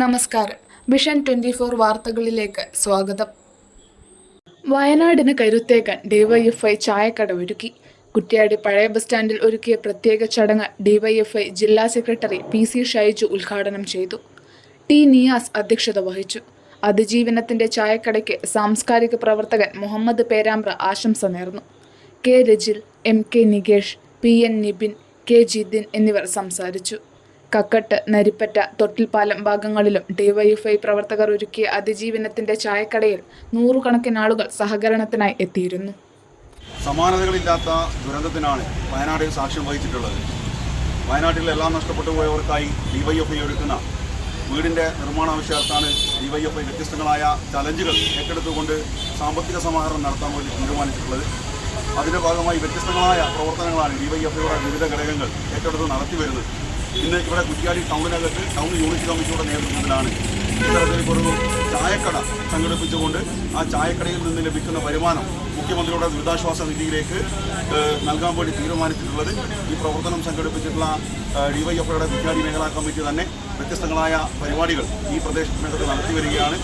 നമസ്കാരം. Vision twenty four വാർത്തകളിലേക്ക് സ്വാഗതം. വയനാടിന് കരുത്തേക്കാൻ ഡിവൈഎഫ്ഐ ചായക്കട ഒരുക്കി. കുറ്റ്യാടി പഴയ ബസ് സ്റ്റാൻഡിൽ ഒരുക്കിയ പ്രത്യേക ചടങ്ങ് ഡിവൈഎഫ്ഐ ജില്ലാ സെക്രട്ടറി പി സി ഷൈജു ഉദ്ഘാടനം ചെയ്തു. ടി നിയാസ് അധ്യക്ഷത വഹിച്ചു. അതിജീവനത്തിന്റെ ചായക്കടയ്ക്ക് സാംസ്കാരിക പ്രവർത്തകൻ മുഹമ്മദ് പേരാമ്പ്ര ആശംസ നേർന്നു. K Rajil M K Nikesh P N Nibin K Jithin എന്നിവർ സംസാരിച്ചു. കക്കട്ട് നരിപ്പറ്റ തൊട്ടിൽപ്പാലം ഭാഗങ്ങളിലും ഡിവൈഎഫ്ഐ പ്രവർത്തകർ ഒരുക്കിയ അതിജീവനത്തിന്റെ ചായക്കടയിൽ നൂറുകണക്കിന് ആളുകൾ സഹകരണത്തിനായി എത്തിയിരുന്നു. സമാനതകളില്ലാത്ത ദുരന്തത്തിനാണ് വയനാട് സാക്ഷ്യം വഹിച്ചിട്ടുള്ളത്. വയനാട്ടിൽ എല്ലാം നഷ്ടപ്പെട്ടു പോയവർക്കായി ഡിവൈഎഫ്ഐ ഒരുക്കുന്ന വീടിന്റെ നിർമ്മാണ ആവശ്യാർത്ഥാണ് ഡിവൈഎഫ്ഐ വ്യത്യസ്തങ്ങളായ ചലഞ്ചുകൾ ഏറ്റെടുത്തുകൊണ്ട് സാമ്പത്തിക സമാഹരണം നടത്താൻ വേണ്ടി തീരുമാനിച്ചിട്ടുള്ളത്. അതിന്റെ ഭാഗമായി വ്യത്യസ്തങ്ങളായ പ്രവർത്തനങ്ങളാണ് ഡിവൈഎഫ്ഐയുടെ വിവിധ ഘടകങ്ങൾ ഏറ്റെടുത്ത് നടത്തി വരുന്നത് ഇന്ന് ഇവിടെ കുറ്റിയാടി ടൗണിനകത്ത് ടൗൺ യൂണിറ്റ് കമ്മിറ്റിയുടെ നേതൃത്വത്തിലാണ് ഇത്തരത്തിലേക്കൊരു ചായക്കട സംഘടിപ്പിച്ചുകൊണ്ട് ആ ചായക്കടയിൽ നിന്ന് ലഭിക്കുന്ന വരുമാനം മുഖ്യമന്ത്രിയുടെ ദുരിതാശ്വാസ നിധിയിലേക്ക് നൽകാൻ വേണ്ടി തീരുമാനിച്ചിട്ടുള്ളത് ഈ പ്രവർത്തനം സംഘടിപ്പിച്ചിട്ടുള്ള ഡിവൈഎഫ്ഐയുടെ കുറ്റിയാടി മേഖലാ കമ്മിറ്റി തന്നെ വ്യത്യസ്തങ്ങളായ പരിപാടികൾ ഈ പ്രദേശത്തിനകത്ത് നടത്തി വരികയാണ്.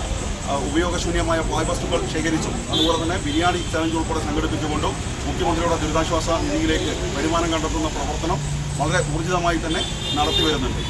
ഉപയോഗശൂന്യമായ പായ്വസ്തുക്കൾ ശേഖരിച്ചും അതുപോലെ തന്നെ ബിരിയാണി ചലഞ്ച് ഉൾപ്പെടെ സംഘടിപ്പിച്ചുകൊണ്ടും മുഖ്യമന്ത്രിയുടെ ദുരിതാശ്വാസ നിധിയിലേക്ക് വരുമാനം കണ്ടെത്തുന്ന പ്രവർത്തനം വളരെ ഊർജിതമായി തന്നെ നടത്തി വരുന്നുണ്ട്.